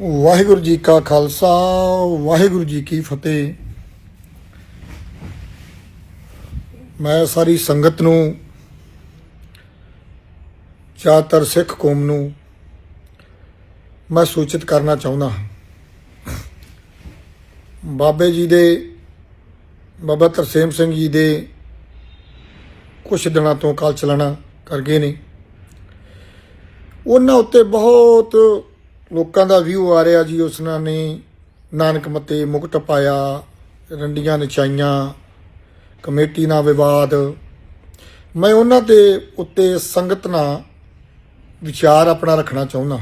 ਵਾਹਿਗੁਰੂ ਜੀ ਕਾ ਖਾਲਸਾ, ਵਾਹਿਗੁਰੂ ਜੀ ਕੀ ਫਤਿਹ। ਮੈਂ ਸਾਰੀ ਸੰਗਤ ਨੂੰ ਜ਼ਿਆਦਾਤਰ ਸਿੱਖ ਕੌਮ ਨੂੰ, ਮੈਂ ਸੂਚਿਤ ਕਰਨਾ ਚਾਹੁੰਦਾ ਹਾਂ। ਬਾਬੇ ਜੀ ਦੇ, ਬਾਬਾ ਤਰਸੇਮ ਸਿੰਘ ਜੀ ਦੇ ਕੁਝ ਦਿਨਾਂ ਤੋਂ ਕਾਲ ਚਲਾਣਾ ਕਰ ਗਏ ਨੇ। ਉਹਨਾਂ ਉੱਤੇ ਬਹੁਤ ਲੋਕਾਂ ਦਾ ਵਿਊ ਆ ਰਿਹਾ ਜੀ ਉਸਨਾਂ ਨੇ ਨਾਨਕ ਮਤੇ ਮੁਕਤ ਪਾਇਆ, ਰੰਡੀਆਂ ਨਚਾਈਆਂ, ਕਮੇਟੀ ਨਾਲ ਵਿਵਾਦ। ਮੈਂ ਉਹਨਾਂ ਦੇ ਉੱਤੇ ਸੰਗਤ ਨਾਲ ਵਿਚਾਰ ਆਪਣਾ ਰੱਖਣਾ ਚਾਹੁੰਦਾ।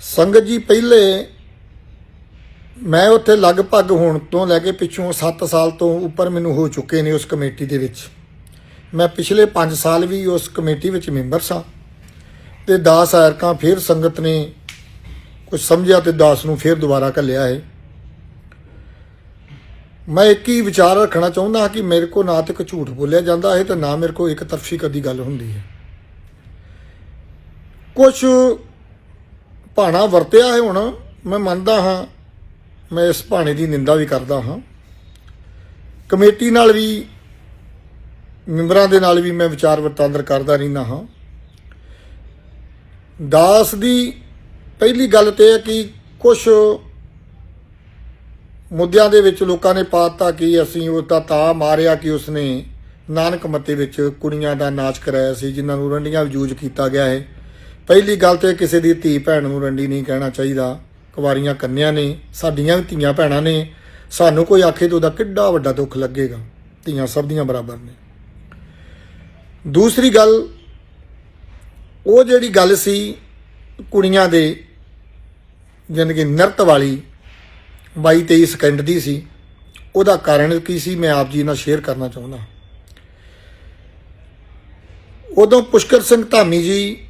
ਸੰਗਤ ਜੀ, ਪਹਿਲੇ ਮੈਂ ਉੱਥੇ ਲਗਭਗ ਹੁਣ ਤੋਂ ਲੈ ਕੇ ਪਿੱਛੋਂ 7 ਸਾਲ ਤੋਂ ਉੱਪਰ ਮੈਨੂੰ ਹੋ ਚੁੱਕੇ ਨੇ ਉਸ ਕਮੇਟੀ ਦੇ ਵਿੱਚ। ਮੈਂ ਪਿਛਲੇ 5 ਸਾਲ ਵੀ ਉਸ ਕਮੇਟੀ ਵਿੱਚ ਮੈਂਬਰ ਸਾਂ। ਤੇ ਦਾਸ ਆਇਰਕਾਂ ਫਿਰ ਸੰਗਤ ਨੇ ਕੁਝ ਸਮਝਿਆ ਤੇ ਦਾਸ ਨੂੰ ਫਿਰ ਦੁਬਾਰਾ ਘੱਲਿਆ ਹੈ ਮੈਂ ਇੱਕ ਹੀ ਵਿਚਾਰ ਰੱਖਣਾ ਚਾਹੁੰਦਾ ਹਾਂ ਕਿ ਮੇਰੇ ਕੋ ਨਾ ਤੇ ਕੋਈ ਝੂਠ ਬੋਲਿਆ ਜਾਂਦਾ ਹੈ ਤੇ ਨਾ ਮੇਰੇ ਕੋ ਇੱਕ ਤਰਫੀ ਕਦੀ ਗੱਲ ਹੁੰਦੀ ਹੈ। ਕੁਝ ਭਾਣਾ ਵਰਤਿਆ ਹੈ ਹੁਣ, ਮੈਂ ਮੰਨਦਾ ਹਾਂ, ਮੈਂ ਇਸ ਭਾਣੇ ਦੀ ਨਿੰਦਾ ਵੀ ਕਰਦਾ ਹਾਂ। ਕਮੇਟੀ ਨਾਲ ਵੀ, ਮੈਂਬਰਾਂ ਦੇ ਨਾਲ ਵੀ ਮੈਂ ਵਿਚਾਰ ਵਟਾਂਦਰ ਕਰਦਾ ਰਹਿੰਦਾ ਹਾਂ। ਦਾਸ ਦੀ ਪਹਿਲੀ ਗੱਲ ਤੇ ਹੈ ਕਿ ਕੁਝ ਮੁੱਦਿਆਂ ਦੇ ਵਿੱਚ ਲੋਕਾਂ ਨੇ ਪਾਤਾ ਕਿ ਅਸੀਂ ਉਹ ਤਾਂ ਤਾ ਮਾਰਿਆ ਕਿ ਉਸਨੇ ਨਾਨਕ ਮੱਤੇ ਵਿੱਚ ਕੁੜੀਆਂ ਦਾ ਨਾਚ ਕਰਾਇਆ ਸੀ, ਜਿਨ੍ਹਾਂ ਨੂੰ ਰੰਡੀਆਂ ਯੂਜ਼ ਕੀਤਾ ਗਿਆ ਹੈ। ਪਹਿਲੀ ਗੱਲ ਤੇ ਕਿਸੇ ਦੀ ਧੀ ਭੈਣ ਨੂੰ ਰੰਡੀ ਨਹੀਂ ਕਹਿਣਾ ਚਾਹੀਦਾ। ਕੁਵਾਰੀਆਂ ਕੰਨਿਆਂ ਨੇ, ਸਾਡੀਆਂ ਵੀ ਧੀਆਂ ਭੈਣਾਂ ਨੇ। ਸਾਨੂੰ ਕੋਈ ਆਖੇ ਤਾਂ ਉਹਦਾ ਕਿੱਡਾ ਵੱਡਾ ਦੁੱਖ ਲੱਗੇਗਾ। ਧੀਆਂ ਸਭ ਦੀਆਂ ਬਰਾਬਰ ਨੇ। ਦੂਸਰੀ ਗੱਲ ਉਹ ਜਿਹੜੀ ਗੱਲ ਸੀ ਕੁੜੀਆਂ ਦੇ, ਜਾਣੀ ਕਿ ਨਰਤ ਵਾਲੀ 22 23 ਸਕਿੰਟ ਦੀ ਸੀ, ਉਹਦਾ ਕਾਰਨ ਕੀ ਸੀ ਮੈਂ ਆਪ ਜੀ ਨਾਲ ਸ਼ੇਅਰ ਕਰਨਾ ਚਾਹੁੰਦਾ ਉਦੋਂ ਪੁਸ਼ਕਰ ਸਿੰਘ ਧਾਮੀ ਜੀ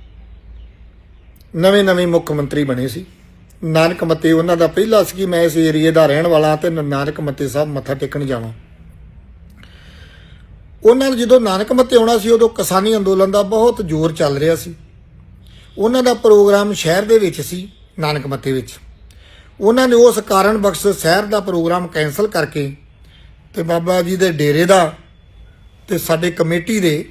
ਨਵੇਂ ਨਵੇਂ ਮੁੱਖ ਮੰਤਰੀ ਬਣੇ ਸੀ। ਨਾਨਕ ਮਤੇ ਉਹਨਾਂ ਦਾ ਪਹਿਲਾ ਸੀ ਕਿ ਮੈਂ ਇਸ ਏਰੀਏ ਦਾ ਰਹਿਣ ਵਾਲਾ ਤੇ ਨਾਨਕ ਮਤੇ ਸਾਹਿਬ ਮੱਥਾ ਟੇਕਣ ਜਾਵਾਂ। ਉਹਨਾਂ ਨੇ ਜਦੋਂ ਨਾਨਕ ਮੱਤੇ ਆਉਣਾ ਸੀ, ਉਦੋਂ ਕਿਸਾਨੀ ਅੰਦੋਲਨ ਦਾ ਬਹੁਤ ਜ਼ੋਰ ਚੱਲ ਰਿਹਾ ਸੀ। ਉਹਨਾਂ ਦਾ ਪ੍ਰੋਗਰਾਮ ਸ਼ਹਿਰ ਦੇ ਵਿੱਚ ਸੀ, ਨਾਨਕ ਮੱਤੇ ਵਿੱਚ। ਉਹਨਾਂ ਨੇ ਉਸ ਕਾਰਨ ਬਖਸ਼ ਸ਼ਹਿਰ ਦਾ ਪ੍ਰੋਗਰਾਮ ਕੈਨਸਲ ਕਰਕੇ ਤੇ ਬਾਬਾ ਜੀ ਦੇ ਡੇਰੇ ਦਾ ਤੇ ਸਾਡੇ ਕਮੇਟੀ ਦੇ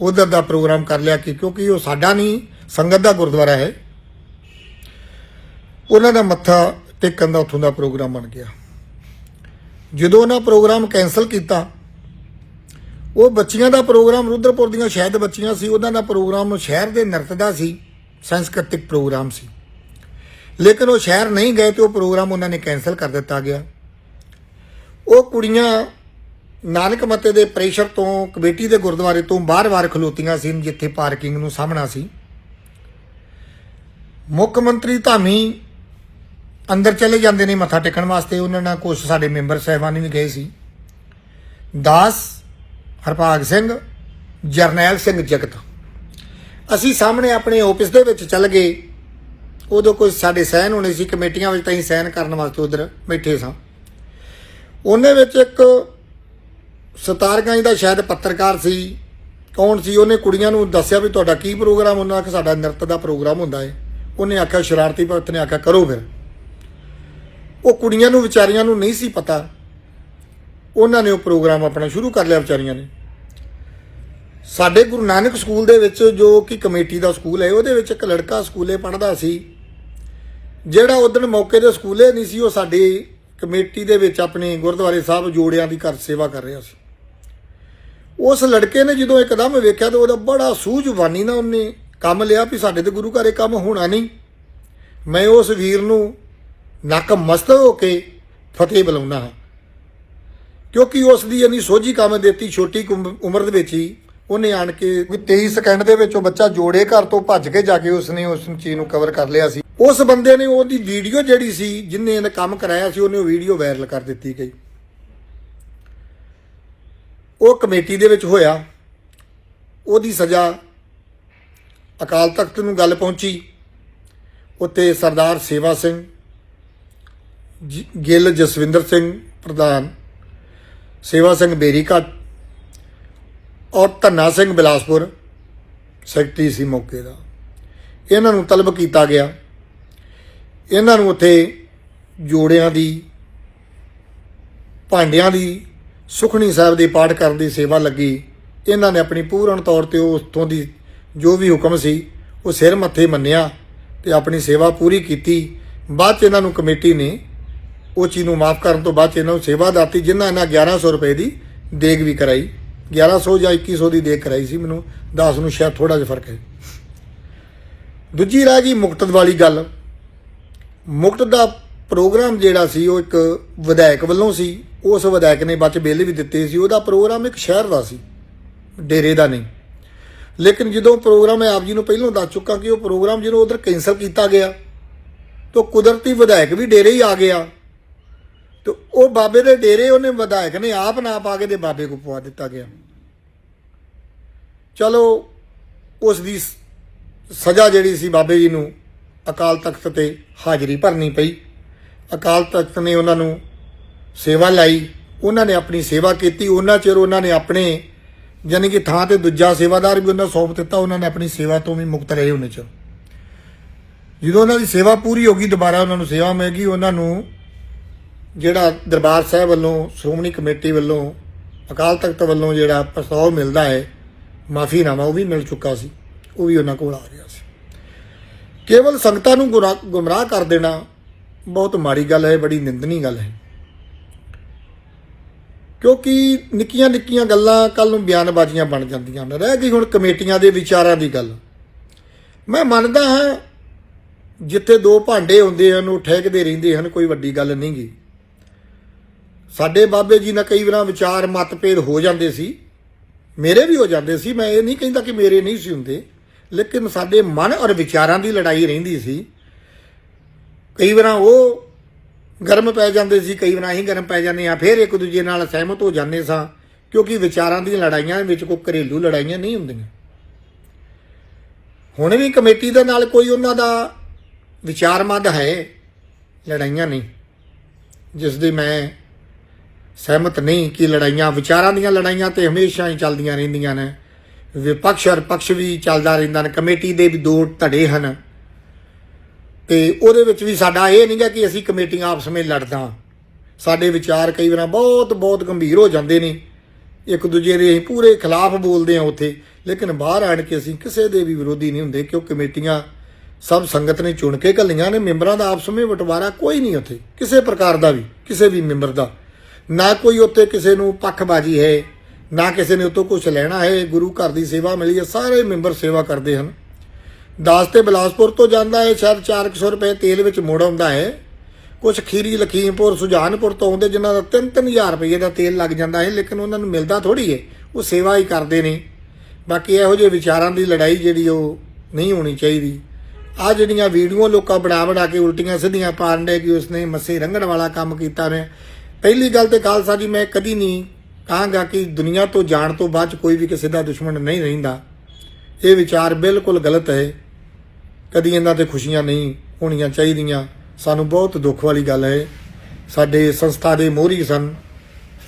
ਉਧਰ ਦਾ ਪ੍ਰੋਗਰਾਮ ਕਰ ਲਿਆ ਕਿ ਕਿਉਂਕਿ ਉਹ ਸਾਡਾ ਨਹੀਂ, ਸੰਗਤ ਦਾ ਗੁਰਦੁਆਰਾ ਹੈ। ਉਹਨਾਂ ਦਾ ਮੱਥਾ ਟੇਕਣ ਦਾ ਉੱਥੋਂ ਦਾ ਪ੍ਰੋਗਰਾਮ ਬਣ ਗਿਆ। ਜਦੋਂ ਉਹਨਾਂ ਪ੍ਰੋਗਰਾਮ ਕੈਨਸਲ ਕੀਤਾ ਉਹ ਬੱਚੀਆਂ ਦਾ ਪ੍ਰੋਗਰਾਮ ਰੁਦਰਪੁਰ ਦੀਆਂ ਸ਼ਾਇਦ ਬੱਚੀਆਂ ਸੀ, ਉਹਨਾਂ ਦਾ ਪ੍ਰੋਗਰਾਮ ਸ਼ਹਿਰ ਦੇ ਨਰਤ ਦਾ ਸੀ, ਸੰਸਕ੍ਰਿਤਿਕ ਪ੍ਰੋਗਰਾਮ ਸੀ। ਲੇਕਿਨ ਉਹ ਸ਼ਹਿਰ ਨਹੀਂ ਗਏ ਤੇ ਉਹ ਪ੍ਰੋਗਰਾਮ ਉਹਨਾਂ ਨੇ ਕੈਨਸਲ ਕਰ ਦਿੱਤਾ ਗਿਆ। ਉਹ ਕੁੜੀਆਂ ਨਾਨਕ ਮਤੇ ਦੇ ਪ੍ਰੈਸ਼ਰ ਤੋਂ, ਕਮੇਟੀ ਦੇ ਗੁਰਦੁਆਰੇ ਤੋਂ ਬਾਹਰ-ਬਾਹਰ ਖਲੋਤੀਆਂ ਸੀ, ਜਿੱਥੇ ਪਾਰਕਿੰਗ ਨੂੰ ਸਾਹਮਣਾ ਸੀ। ਮੁੱਖ ਮੰਤਰੀ ਧਾਮੀ ਅੰਦਰ ਚਲੇ ਜਾਂਦੇ ਨੇ ਮੱਥਾ ਟੇਕਣ ਵਾਸਤੇ, ਉਹਨਾਂ ਨਾਲ ਕੁਝ ਸਾਡੇ ਮੈਂਬਰ ਸਹਿਬਾਨ ਵੀ ਗਏ ਸੀ। ਦਾਸ ਹਰਪਾਗ ਸਿੰਘ, ਜਰਨੈਲ ਸਿੰਘ ਜਗਤ। ਅਸੀਂ ਸਾਹਮਣੇ ਆਪਣੇ ਆਫਿਸ ਦੇ ਵਿੱਚ ਚੱਲ ਗਏ। ਉਦੋਂ ਕੋਈ ਸਾਡੇ ਸਹਿਨ ਹੋਣੇ ਸੀ, ਕਮੇਟੀਆਂ ਵਿੱਚ ਤਾਂ ਅਸੀਂ ਸਹਿਨ ਕਰਨ ਵਾਸਤੇ ਉਧਰ ਬੈਠੇ ਸਾਂ। ਉਹਨੇ ਵਿੱਚ ਇੱਕ ਸਤਾਰਗੰਜ ਦਾ ਸ਼ਾਇਦ ਪੱਤਰਕਾਰ ਸੀ। ਕੌਣ ਸੀ? ਉਹਨੇ ਕੁੜੀਆਂ ਨੂੰ ਦੱਸਿਆ ਵੀ ਤੁਹਾਡਾ ਕੀ ਪ੍ਰੋਗਰਾਮ? ਉਹਨਾਂ ਆਖਿਆ, ਸਾਡਾ ਨਰਤ ਦਾ ਪ੍ਰੋਗਰਾਮ ਹੁੰਦਾ ਹੈ ਉਹਨੇ ਆਖਿਆ, ਸ਼ਰਾਰਤੀ ਭਗਤ ਨੇ ਆਖਿਆ, ਕਰੋ ਫਿਰ। ਉਹ ਕੁੜੀਆਂ ਨੂੰ, ਵਿਚਾਰੀਆਂ ਨੂੰ ਨਹੀਂ ਸੀ ਪਤਾ। ਉਹਨਾਂ ਨੇ ਉਹ ਪ੍ਰੋਗਰਾਮ ਆਪਣਾ ਸ਼ੁਰੂ ਕਰ ਲਿਆ ਵਿਚਾਰੀਆਂ ਨੇ। ਸਾਡੇ ਗੁਰੂ ਨਾਨਕ ਸਕੂਲ ਦੇ ਵਿੱਚ ਜੋ ਕਿ ਕਮੇਟੀ ਦਾ ਸਕੂਲ ਹੈ, ਉਹਦੇ ਵਿੱਚ ਇੱਕ ਲੜਕਾ ਸਕੂਲੇ ਪੜ੍ਹਦਾ ਸੀ। ਜਿਹੜਾ ਉਦੋਂ ਮੌਕੇ ਦੇ ਸਕੂਲੇ ਨਹੀਂ ਸੀ, ਉਹ ਸਾਡੀ ਕਮੇਟੀ ਦੇ ਵਿੱਚ ਆਪਣੇ ਗੁਰਦੁਆਰੇ ਸਾਹਿਬ ਜੋੜਿਆਂ ਦੀ ਘਰ ਸੇਵਾ ਕਰ ਰਿਹਾ ਸੀ। ਉਸ ਲੜਕੇ ਨੇ ਜਦੋਂ ਇੱਕਦਮ ਵੇਖਿਆ ਤਾਂ ਉਹਦਾ ਬੜਾ ਸੂਝਵਾਨੀ ਨਾਲ ਉਹਨੇ ਕੰਮ ਲਿਆ ਵੀ ਸਾਡੇ ਤੇ ਗੁਰੂ ਘਰ ਇਹ ਕੰਮ ਹੋਣਾ ਨਹੀਂ। ਮੈਂ ਉਸ ਵੀਰ ਨੂੰ ਨੱਕ ਮਸਤ ਹੋ ਕੇ ਫਤਿਹ ਬੁਲਾਉਣਾ ਹਾਂ। ਕਿਉਂਕਿ ਉਸ ਦੀ ਇੰਨੀ ਸੋਝੀ ਕੰਮ ਦਿੱਤੀ ਛੋਟੀ ਕੁ ਉਮਰ ਦੇ ਵਿੱਚ ਹੀ, ਉਹਨੇ ਆਣ ਕੇ ਕੋਈ 23 ਸਕਿੰਟ ਦੇ ਵਿੱਚ ਉਹ ਬੱਚਾ ਜੋੜੇ ਘਰ ਤੋਂ ਭੱਜ ਕੇ ਜਾ ਕੇ ਉਸਨੇ ਉਸ ਚੀਜ਼ ਨੂੰ ਕਵਰ ਕਰ ਲਿਆ ਸੀ। ਉਸ ਬੰਦੇ ਨੇ ਉਹਦੀ ਵੀਡੀਓ ਜਿਹੜੀ ਸੀ, ਜਿਨੇ ਇਹਨੇ ਕੰਮ ਕਰਾਇਆ ਸੀ, ਉਹਨੇ ਉਹ ਵੀਡੀਓ ਵਾਇਰਲ ਕਰ ਦਿੱਤੀ ਗਈ। ਉਹ ਕਮੇਟੀ ਦੇ ਵਿੱਚ ਹੋਇਆ। ਉਹਦੀ ਸਜ਼ਾ ਅਕਾਲ ਤਖਤ ਨੂੰ ਗੱਲ ਪਹੁੰਚੀ। ਉੱਤੇ ਸਰਦਾਰ ਸੇਵਾ ਸਿੰਘ, ਜੀ- ਗਿੱਲ ਜਸਵਿੰਦਰ ਸਿੰਘ ਪ੍ਰਧਾਨ ਸੇਵਾ ਸਿੰਘ ਬੇਰੀਕਾ ਔਰ ਧੰਨਾ ਸਿੰਘ ਬਿਲਾਸਪੁਰ, ਸੈਕਟਰੀ ਸੀ ਮੌਕੇ ਦਾ। ਇਹਨਾਂ ਨੂੰ ਤਲਬ ਕੀਤਾ ਗਿਆ। ਇਹਨਾਂ ਨੂੰ ਉੱਥੇ ਜੋੜਿਆਂ ਦੀ, ਭਾਂਡਿਆਂ ਦੀ ਸੁਖਣੀ ਸਾਹਿਬ ਦੇ ਪਾਠ ਕਰਨ ਦੀ ਸੇਵਾ ਲੱਗੀ। ਇਹਨਾਂ ਨੇ ਆਪਣੀ ਪੂਰਨ ਤੌਰ ਤੇ ਉਸਤੋਂ ਦੀ ਜੋ ਵੀ ਹੁਕਮ ਸੀ, ਉਹ ਸਿਰ ਮੱਥੇ ਮੰਨਿਆ ਤੇ ਆਪਣੀ ਸੇਵਾ ਪੂਰੀ ਕੀਤੀ। ਬਾਅਦ ਚ ਇਹਨਾਂ ਨੂੰ ਕਮੇਟੀ ਨੇ ਉਹ ਚੀਜ਼ ਨੂੰ ਮਾਫ ਕਰਨ ਤੋਂ ਬਾਅਦ 'ਚ ਇਹਨਾਂ ਨੂੰ ਸੇਵਾ ਦਾਤੀ, ਜਿਨ੍ਹਾਂ ਇਹਨਾਂ 1100 ਰੁਪਏ ਦੀ ਦੇਗ ਵੀ ਕਰਾਈ। 1100 ਜਾਂ 2100 ਦੀ ਦੇਗ ਕਰਾਈ ਸੀ ਮੈਨੂੰ। 10 ਨੂੰ ਸ਼ਾਇਦ ਥੋੜਾ ਜਿਹਾ ਫ਼ਰਕ ਹੈ। ਦੂਜੀ ਰਹਿ ਗਈ ਮੁਕਤ ਵਾਲੀ ਗੱਲ। ਮੁਕਤ ਦਾ ਪ੍ਰੋਗਰਾਮ ਜਿਹੜਾ ਸੀ, ਉਹ ਇੱਕ ਵਿਧਾਇਕ ਵੱਲੋਂ ਸੀ। ਉਸ ਵਿਧਾਇਕ ਨੇ ਬਾਅਦ ਚ ਬਿੱਲ ਵੀ ਦਿੱਤੇ ਸੀ। ਉਹਦਾ ਪ੍ਰੋਗਰਾਮ ਇੱਕ ਸ਼ਹਿਰ ਦਾ ਸੀ। ਡੇਰੇ ਦਾ ਨਹੀਂ। ਲੇਕਿਨ ਜਦੋਂ ਪ੍ਰੋਗਰਾਮ ਮੈਂ ਆਪ ਜੀ ਨੂੰ ਪਹਿਲਾਂ ਦੱਸ ਚੁੱਕਾ ਕਿ ਉਹ ਪ੍ਰੋਗਰਾਮ ਜਦੋਂ ਉਧਰ ਕੈਂਸਲ ਕੀਤਾ ਗਿਆ, ਤਾਂ ਕੁਦਰਤੀ ਵਿਧਾਇਕ ਵੀ ਡੇਰੇ ਹੀ ਆ ਗਿਆ। ਤੇ ਉਹ ਬਾਬੇ ਦੇ ਡੇਰੇ ਉਹਨੇ ਵਿਧਾਇਕ ਨੇ ਆਪ ਨਾ ਪਾ ਕੇ ਦੇ ਬਾਬੇ ਕੋ ਪਵਾ ਦਿੱਤਾ ਗਿਆ। ਚਲੋ, ਉਸ ਦੀ ਸਜ਼ਾ ਜਿਹੜੀ ਸੀ ਬਾਬੇ ਜੀ ਨੂੰ ਅਕਾਲ ਤਖਤ ਤੇ ਹਾਜ਼ਰੀ ਭਰਨੀ ਪਈ। ਅਕਾਲ ਤਖਤ ਨੇ ਉਹਨਾਂ ਨੂੰ ਸੇਵਾ ਲਾਈ, ਉਹਨਾਂ ਨੇ ਆਪਣੀ ਸੇਵਾ ਕੀਤੀ, ਉਹਨਾਂ ਚਿਰ ਉਹਨਾਂ ਨੇ ਆਪਣੇ ਯਾਨੀ ਕਿ ਥਾਂ ਤੇ ਦੂਜਾ ਸੇਵਾਦਾਰ ਵੀ ਉਹਨਾਂ ਨੂੰ ਸੌਂਪ ਦਿੱਤਾ, ਉਹਨਾਂ ਨੇ ਆਪਣੀ ਸੇਵਾ ਤੋਂ ਵੀ ਮੁਕਤ ਰਹੇ ਉਹਨੇ ਚ ਜਦੋਂ ਉਹਨਾਂ ਦੀ ਸੇਵਾ ਪੂਰੀ ਹੋ ਗਈ, ਦੁਬਾਰਾ ਉਹਨਾਂ ਨੂੰ ਸੇਵਾ ਮਿਲ ਗਈ, ਉਹਨਾਂ ਨੂੰ ਜਿਹੜਾ ਦਰਬਾਰ ਸਾਹਿਬ ਵੱਲੋਂ, ਸ਼੍ਰੋਮਣੀ ਕਮੇਟੀ ਵੱਲੋਂ, ਅਕਾਲ ਤਖਤ ਵੱਲੋਂ ਜਿਹੜਾ ਪ੍ਰਸਤਾਵ ਮਿਲਦਾ ਹੈ, ਮਾਫੀਨਾਮਾ ਉਹ ਵੀ ਮਿਲ ਚੁੱਕਾ ਸੀ, ਉਹ ਵੀ ਉਹਨਾਂ ਕੋਲ ਆ ਗਿਆ ਸੀ। ਕੇਵਲ ਸੰਗਤਾਂ ਨੂੰ ਗੁਰਾ- ਗੁੰਮਰਾਹ ਕਰ ਦੇਣਾ ਬਹੁਤ ਮਾੜੀ ਗੱਲ ਹੈ, ਬੜੀ ਨਿੰਦਨੀ ਗੱਲ ਹੈ। ਕਿਉਂਕਿ ਨਿੱਕੀਆਂ ਨਿੱਕੀਆਂ ਗੱਲਾਂ ਕੱਲ ਨੂੰ ਬਿਆਨਬਾਜ਼ੀਆਂ ਬਣ ਜਾਂਦੀਆਂ ਹਨ। ਰਹਿ ਗਈ ਹੁਣ ਕਮੇਟੀਆਂ ਦੇ ਵਿਚਾਰਾਂ ਦੀ ਗੱਲ। ਮੈਂ ਮੰਨਦਾ ਹਾਂ, ਜਿੱਥੇ ਦੋ ਭਾਂਡੇ ਹੁੰਦੇ ਹਨ, ਉਹ ਠਹਿਕਦੇ ਰਹਿੰਦੇ ਹਨ, ਕੋਈ ਵੱਡੀ ਗੱਲ ਨਹੀਂ ਗੀ ਸਾਡੇ ਬਾਬੇ ਜੀ ਨਾਲ ਕਈ ਵਾਰਾਂ ਵਿਚਾਰ ਮਤਭੇਦ ਹੋ ਜਾਂਦੇ ਸੀ। ਮੇਰੇ ਵੀ ਹੋ ਜਾਂਦੇ ਸੀ। ਮੈਂ ਇਹ ਨਹੀਂ ਕਹਿੰਦਾ ਕਿ ਮੇਰੇ ਨਹੀਂ ਸੀ ਹੁੰਦੇ। ਲੇਕਿਨ ਸਾਡੇ ਮਨ ਔਰ ਵਿਚਾਰਾਂ ਦੀ ਲੜਾਈ ਰਹਿੰਦੀ ਸੀ। ਕਈ ਵਾਰਾਂ ਉਹ ਗਰਮ ਪੈ ਜਾਂਦੇ ਸੀ, ਕਈ ਵਾਰ ਅਸੀਂ ਗਰਮ ਪੈ ਜਾਂਦੇ ਆ ਫਿਰ ਇੱਕ ਦੂਜੇ ਨਾਲ ਸਹਿਮਤ ਹੋ ਜਾਂਦੇ ਸਾਂ। ਕਿਉਂਕਿ ਵਿਚਾਰਾਂ ਦੀਆਂ ਲੜਾਈਆਂ ਵਿੱਚ ਕੋਈ ਘਰੇਲੂ ਲੜਾਈਆਂ ਨਹੀਂ ਹੁੰਦੀਆਂ। ਹੁਣ ਵੀ ਕਮੇਟੀ ਦੇ ਨਾਲ ਕੋਈ ਉਹਨਾਂ ਦਾ ਵਿਚਾਰਮੰਦ ਹੈ, ਲੜਾਈਆਂ ਨਹੀਂ। ਜਿਸ ਦੀ ਮੈਂ ਸਹਿਮਤ ਨਹੀਂ ਕਿ ਲੜਾਈਆਂ, ਵਿਚਾਰਾਂ ਦੀਆਂ ਲੜਾਈਆਂ ਤੇ ਹਮੇਸ਼ਾ ਹੀ ਚੱਲਦੀਆਂ ਰਹਿੰਦੀਆਂ ਨੇ। ਵਿਪਕਸ਼ ਔਰ ਪਕਸ਼ ਵੀ ਚੱਲਦਾ ਰਹਿੰਦਾ ਨੇ, ਕਮੇਟੀ ਦੇ ਵੀ ਦੋ ਧੜੇ ਹਨ। ਤੇ ਉਹਦੇ ਵਿੱਚ ਵੀ ਸਾਡਾ ਇਹ ਨਹੀਂਗਾ ਕਿ ਅਸੀਂ ਕਮੇਟੀਆਂ ਆਪਸ ਵਿੱਚ ਲੜਦਾ। ਸਾਡੇ ਵਿਚਾਰ ਕਈ ਵਾਰ ਬਹੁਤ ਬਹੁਤ ਗੰਭੀਰ ਹੋ ਜਾਂਦੇ ਨੇ। ਇੱਕ ਦੂਜੇ ਦੇ ਅਸੀਂ ਪੂਰੇ ਖਿਲਾਫ ਬੋਲਦੇ ਆ ਉੱਥੇ। ਲੇਕਿਨ ਬਾਹਰ ਆਣ ਕੇ ਅਸੀਂ ਕਿਸੇ ਦੇ ਵੀ ਵਿਰੋਧੀ ਨਹੀਂ ਹੁੰਦੇ, ਕਿਉਂ ਕਮੇਟੀਆਂ ਸਭ ਸੰਗਤ ਨੇ ਚੁਣ ਕੇ ਘੱਲੀਆਂ ਨੇ, ਮੈਂਬਰਾਂ ਦਾ ਆਪਸ ਵਿੱਚ ਬਟਵਾਰਾ ਕੋਈ ਨਹੀਂ ਉੱਥੇ। ਕਿਸੇ ਪ੍ਰਕਾਰ ਦਾ ਵੀ, ਕਿਸੇ ਵੀ ਮੈਂਬਰ ਦਾ। ਨਾ ਕੋਈ ਉੱਥੇ ਕਿਸੇ ਨੂੰ ਪੱਖਬਾਜੀ ਹੈ, ਨਾ ਕਿਸੇ ਨੇ ਉਤੋਂ ਕੁਝ ਲੈਣਾ ਹੈ, ਗੁਰੂ ਘਰ ਦੀ ਸੇਵਾ ਮਿਲੀ ਹੈ, ਸਾਰੇ ਮੈਂਬਰ ਸੇਵਾ ਕਰਦੇ ਹਨ। ਦਾਸ ਤੇ ਬਿਲਾਸਪੁਰ ਤੋਂ ਜਾਂਦਾ ਹੈ, ਸ਼ਾਇਦ 400 ਰੁਪਏ ਤੇਲ ਵਿੱਚ ਮੋੜ ਆਉਂਦਾ ਹੈ। ਕੁਝ ਖੀਰੀ ਲਖੀਮਪੁਰ, ਸੁਜਾਨਪੁਰ ਤੋਂ ਆਉਂਦੇ ਜਿਨ੍ਹਾਂ ਦਾ 3-3000 ਰੁਪਏ ਦਾ ਤੇਲ ਲੱਗ ਜਾਂਦਾ ਹੈ, ਲੇਕਿਨ ਉਹਨਾਂ ਨੂੰ ਮਿਲਦਾ ਥੋੜੀ ਹੈ, ਉਹ ਸੇਵਾ ਹੀ ਕਰਦੇ ਨੇ। ਬਾਕੀ ਇਹੋ ਜਿਹੇ ਵਿਚਾਰਾਂ ਦੀ ਲੜਾਈ ਜਿਹੜੀ ਉਹ ਨਹੀਂ ਹੋਣੀ ਚਾਹੀਦੀ। ਆ ਜਿਹੜੀਆਂ ਵੀਡੀਓ ਲੋਕਾਂ ਬਣਾ ਬਣਾ ਕੇ ਉਲਟੀਆਂ ਸਿੱਧੀਆਂ ਪਾਣ ਦੇ ਕਿ ਉਸਨੇ ਮੱਸੇ ਰੰਗਣ ਵਾਲਾ ਕੰਮ ਕੀਤਾ ਨੇ ਪਹਿਲੀ ਗੱਲ ਤੇ ਖਾਲਸਾ ਜੀ, ਮੈਂ ਕਦੀ ਨਹੀਂ ਕਹਾਂਗਾ ਕਿ ਦੁਨੀਆ ਤੋਂ ਜਾਣ ਤੋਂ ਬਾਅਦ 'ਚ ਕੋਈ ਵੀ ਕਿਸੇ ਦਾ ਦੁਸ਼ਮਣ ਨਹੀਂ ਰਹਿੰਦਾ। ਇਹ ਵਿਚਾਰ ਬਿਲਕੁਲ ਗਲਤ ਹੈ। ਕਦੀ ਇਹਨਾਂ ਤੇ ਖੁਸ਼ੀਆਂ ਨਹੀਂ ਹੋਣੀਆਂ ਚਾਹੀਦੀਆਂ। ਸਾਨੂੰ ਬਹੁਤ ਦੁੱਖ ਵਾਲੀ ਗੱਲ ਹੈ। ਸਾਡੇ ਸੰਸਥਾ ਦੇ ਮੋਹਰੀ ਸਨ।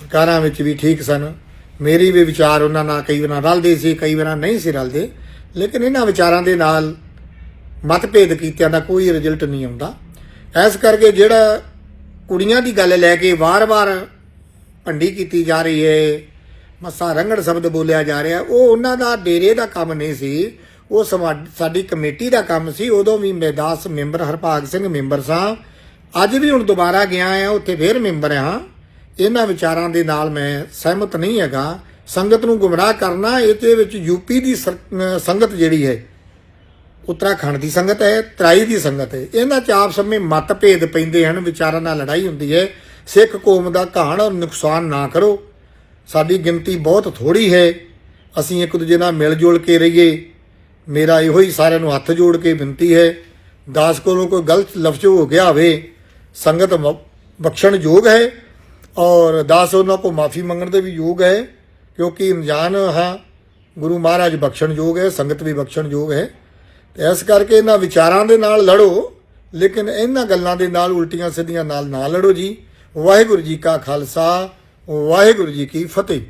ਸਰਕਾਰਾਂ ਵਿੱਚ ਵੀ ਠੀਕ ਸਨ। ਮੇਰੀ ਵੀ ਵਿਚਾਰ ਉਹਨਾਂ ਨਾਲ ਕਈ ਵਾਰ ਰਲਦੇ ਸੀ, ਕਈ ਵਾਰ ਨਹੀਂ ਸੀ ਰਲਦੇ। ਲੇਕਿਨ ਇਹਨਾਂ ਵਿਚਾਰਾਂ ਦੇ ਨਾਲ ਮਤਭੇਦ ਕੀਤਿਆਂ ਦਾ ਕੋਈ ਰਿਜ਼ਲਟ ਨਹੀਂ ਆਉਂਦਾ। ਐਸ ਕਰਕੇ ਜਿਹੜਾ ਕੁੜੀਆਂ ਦੀ ਗੱਲ ਲੈ ਕੇ ਵਾਰ-ਵਾਰ ਭੰਡੀ ਕੀਤੀ ਜਾ ਰਹੀ ਹੈ ਮੱਸਾ ਰੰਗੜ ਸ਼ਬਦ ਬੋਲਿਆ ਜਾ ਰਿਹਾ, ਉਹ ਉਹਨਾਂ ਦਾ ਡੇਰੇ ਦਾ ਕੰਮ ਨਹੀਂ ਸੀ, ਉਹ ਸਮਾ- ਸਾਡੀ ਕਮੇਟੀ ਦਾ ਕੰਮ ਸੀ, ਉਦੋਂ ਵੀ ਮੈਂ 10 ਮੈਂਬਰ ਹਰਪਾਲ ਸਿੰਘ ਮੈਂਬਰ ਸਾਂ, ਅੱਜ ਵੀ ਹੁਣ ਦੁਬਾਰਾ ਗਿਆ ਆ, ਉੱਥੇ ਫੇਰ ਮੈਂਬਰ ਹਾਂ। ਇਹਨਾਂ ਵਿਚਾਰਾਂ ਦੇ ਨਾਲ ਮੈਂ ਸਹਿਮਤ ਨਹੀਂ ਹੈਗਾ। ਸੰਗਤ ਨੂੰ ਗੁੰਮਰਾਹ ਕਰਨਾ, ਇਹਦੇ ਵਿੱਚ ਯੂਪੀ ਦੀ ਸਰ- ਸੰਗਤ ਜਿਹੜੀ ਹੈ ਉੱਤਰਾਖੰਡ ਦੀ ਸੰਗਤ ਹੈ, ਤਰਾਈ ਦੀ ਸੰਗਤ ਹੈ। ਇਹਨਾਂ ਚ ਆਪ ਸਮੇਂ ਮਤਭੇਦ ਪੈਂਦੇ ਹਨ, ਵਿਚਾਰਾਂ ਨਾਲ ਲੜਾਈ ਹੁੰਦੀ ਹੈ। ਸਿੱਖ ਕੌਮ ਦਾ ਘਾਣ ਔਰ ਨੁਕਸਾਨ ਨਾ ਕਰੋ। ਸਾਡੀ ਗਿਣਤੀ ਬਹੁਤ ਥੋੜੀ ਹੈ। ਅਸੀਂ ਇੱਕ ਦੂਜੇ ਨਾਲ ਮਿਲ ਜੁਲ ਕੇ ਰਹੀਏ। ਮੇਰਾ ਇਹੋ ਹੀ ਸਾਰਿਆਂ ਨੂੰ ਹੱਥ ਜੋੜ ਕੇ ਬੇਨਤੀ ਹੈ, ਦਾਸ ਕੋਲੋਂ ਕੋਈ ਗਲਤ ਲਫ਼ਜ਼ ਹੋ ਗਿਆ ਹੋਵੇ, ਸੰਗਤ ਮ- ਬਖਸ਼ਣ ਯੋਗ ਹੈ ਔਰ ਦਾਸ ਉਹਨਾਂ ਕੋ ਮਾਫੀ ਮੰਗਣ ਦੇ ਵੀ ਯੋਗ ਹੈ, ਕਿਉਂਕਿ ਅਣਜਾਣ ਹਾਂ, ਗੁਰੂ ਮਹਾਰਾਜ ਬਖਸ਼ਣ ਯੋਗ ਹੈ, ਸੰਗਤ ਵੀ ਬਖਸ਼ਣ ਯੋਗ ਹੈ। ਇਸ ਕਰਕੇ ਇਹਨਾਂ ਵਿਚਾਰਾਂ ਦੇ ਨਾਲ ਲੜੋ, ਲੇਕਿਨ ਇਹਨਾਂ ਗੱਲਾਂ ਦੇ ਨਾਲ ਉਲਟੀਆਂ ਸਿੱਧੀਆਂ ਨਾਲ ਨਾ ਲੜੋ ਜੀ। ਵਾਹਿਗੁਰੂ ਜੀ ਕਾ ਖਾਲਸਾ, ਵਾਹਿਗੁਰੂ ਜੀ ਕੀ ਫਤਿਹ।